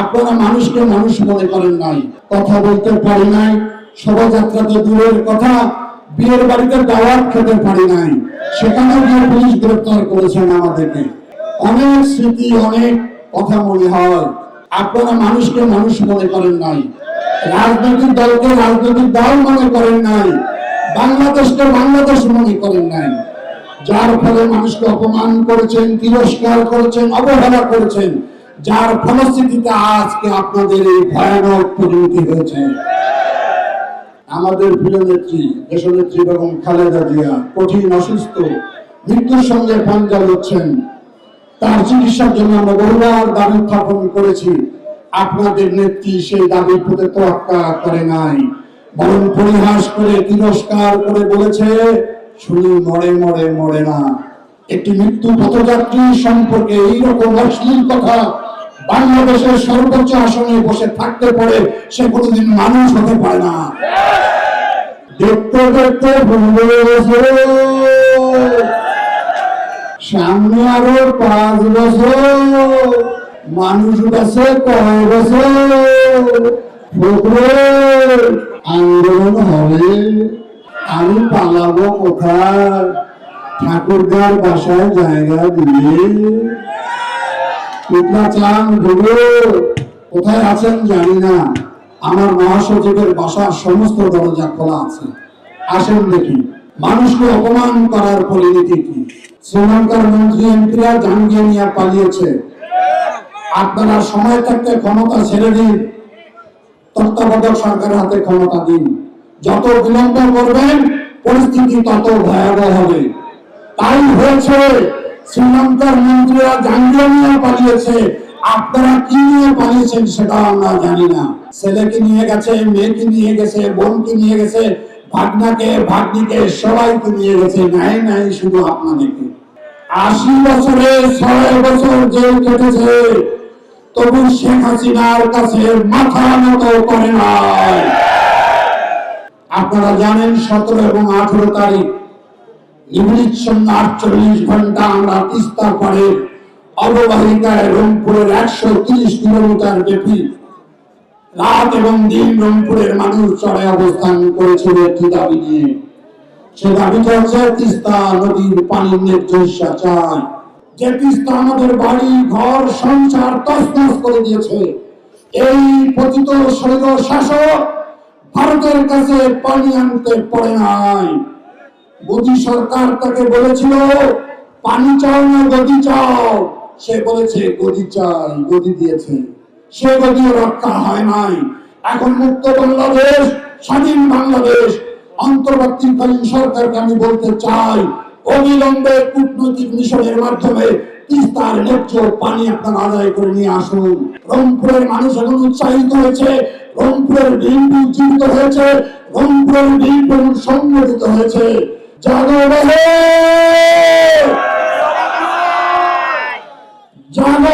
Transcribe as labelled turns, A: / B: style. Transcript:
A: আপনারা মানুষকে মানুষ মনে করেন নাই, কথা বলতে পারি নাই, শোভাযাত্রা তো দূরের কথা, বিয়ের বাড়িতে দাওয়াত খেতে পারি নাই, সেখানেও গিয়ে পুলিশ গ্রেপ্তার করেছেন আমাদেরকে। অনেক স্মৃতি, অনেক কথা মনে হয়। আপনারা মানুষকে মানুষ মনে করেন নাই, রাজনৈতিক দলকে রাজনৈতিক দল মনে করেন নাই, বাংলাদেশকে বাংলাদেশ মনে করেন নাই। যার ফলে মানুষকে অপমান করেছেন, তিরস্কার করেছেন, অবহেলা করেছেন যার ফলশ্রুতিতে আজকে আপনাদের এই ভয়ানক পরিণতি হয়েছে। আমাদের প্রিয় নেত্রী, দেশনেত্রী বেগম খালেদা জিয়া কঠিন, অসুস্থ, মৃত্যুর সঙ্গে পাঞ্জা লড়ছেন। তার চিকিৎসার জন্য আমরা বহুবার দাবি উত্থাপন করেছি। আপনাদের নেত্রী সেই দাবির প্রতি তোয়াক্কা করে নাই। বরং পরিহাস করে, তিরস্কার করে বলেছে শুনি মরে মরে মরে না। একটি মৃত্যু পথযাত্রী সম্পর্কে এইরকম অশ্লীল কথা বাংলাদেশের সর্বোচ্চ আসনে বসে থাকতে পারে সে কোনোদিন মানুষ হতে পারে না। দেখতে দেখতে গেছে সামনে আরও পাঁচ বছর। মানুষ কাছে কয় বছর? আন্দোলন হবে। আমি পালাবো কোথায়? ঠাকুরদার বাসায় জায়গা দিয়ে কোথায় আছেন জানি না। আমার মহাসচিবের বাসার সমস্ত দরজা খোলা আছে। আসেন দেখি, মানুষকে অপমান করার পরিণতি কি? শ্রীলঙ্কার মন্ত্রী পালিয়েছে। আপনারা সময় থাকতে ক্ষমতা ছেড়ে দিন। তত্ত্বাবধায়ক সরকারের হাতে ক্ষমতা দিন। যত বিলম্ব করবেন, পরিস্থিতি তত ভয়াবহ হবে। তাই হয়েছে শ্রীলঙ্কার মন্ত্রীরা জাহাঙ্গীর নিয়ে পালিয়েছে। আপনারা কি নিয়ে পালিয়েছেন সেটা আমরা জানি না। ছেলেকে নিয়ে গেছে, মেয়েকে নিয়ে গেছে, বোনকে নিয়ে গেছে, ভাগনাকে, ভাগ্নিকে সবাইকে নিয়ে গেছে। নাই নাই, শুধু আপনাদেরকে। আশি বছরে ছয় বছর জেল কেটেছে। তবু শেখ হাসিনার কাছে মাথা নত করে নাই। আপনারা জানেন সতেরো এবং আঠেরো তারিখ ইংলিশ আটচল্লিশ ঘণ্টা আমরা তিস্তা অববাহিকায় রংপুরের একশো তিরিশ কিলোমিটার ব্যাপী। রাত এবং দিন রংপুরের মানুষ চড়ে অবস্থান করেছিল একটি দাবি নিয়ে। সে হচ্ছে, তিস্তা নদীর পানির চায় যে তিস্তা আমাদের বাড়ি, ঘর, সংসার তছনছ করে দিয়েছে। এই পতিত শৈল শাসক ভারতের কাছে পানি আনতে পারে নাই। মোদী সরকার তাকে বলেছিল, পানি চাও না, গদি চাও। সে বলেছে, গদি চাই, গদি দিয়েছে। সে গদিও রক্ষা হয় নাই। এখন মুক্ত বাংলাদেশ, স্বাধীন বাংলাদেশ, অন্তর্বর্তীকালীন সরকারকে আমি বলতে চাই, অবিলম্বে কূটনৈতিক মিশনের মাধ্যমে তিস্তার ন্যায্য পানি আপনারা আদায় করে নিয়ে আসুন। রংপুরের মানুষ এখন উৎসাহিত হয়েছে, রংপুরের বিএনপি উজ্জীবিত হয়েছে, রংপুরের বিএনপি সংগঠিত হয়েছে। জনগণ।